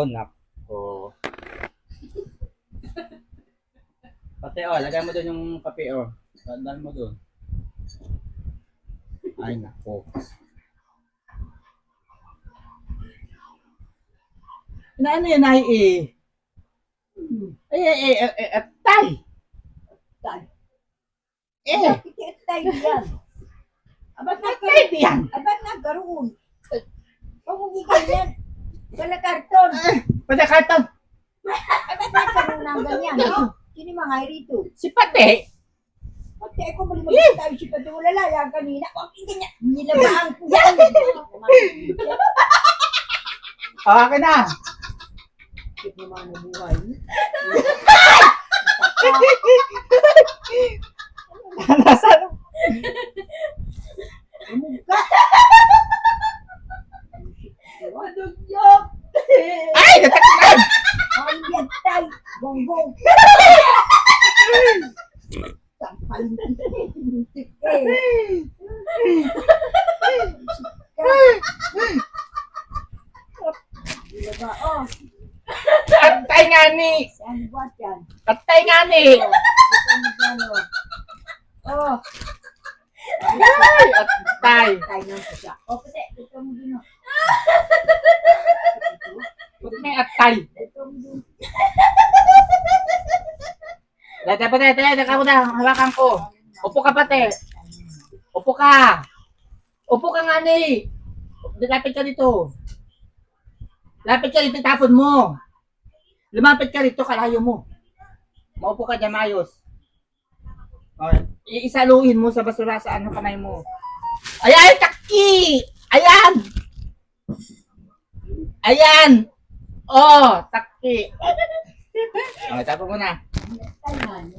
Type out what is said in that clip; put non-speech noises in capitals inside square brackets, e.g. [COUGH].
Oh, nako. Pati oh, lagay mo doon yung kape oh. Tandaan mo doon. Ay, nako. Na ano yan ay eh? Eh, eh, eh, eh, eh, tay! Tay. Eh, tayo yan? Abat na tay yan! Abat na karoon. Pamungi ka yan. Wala karton. Pati karton, Abat na karoon ng ganyan. No? Sino mga rito? si Pati! Pati ako bali mo tayo si Pati wala lang kanina. Huwag hindi niya. Nilabaan ko yan. Oh, akin na! Bakit naman ang buhay? Nasaan? Mugka. Madugyok. Ay, nataklan! Ang yan tay. Gonggong. Sampal. Eh. Diba, oh, Atay nga ni! saan ba yan? Atay nga ni! Oh, ito mo dyan, oh. Oh, Ay, atay! tayo ng siya. Oh, pati, ito mo din, oh. Mo din. [LAUGHS] Dati pati, dati, dati mo na, hawakan ko. Upo ka pati. Upo ka. Upo ka nga ni. Lapit ka dito. Lapit ka dito, tapon mo. Lumapit ka dito, kalayo mo. Maupo ka dyan, maayos. Okay. Iisaluhin mo sa basura sa ano kamay mo. Ayan, taki! Ayan! Ayan! Oh, taki! [LAUGHS] Okay, tapon mo na. Tayo,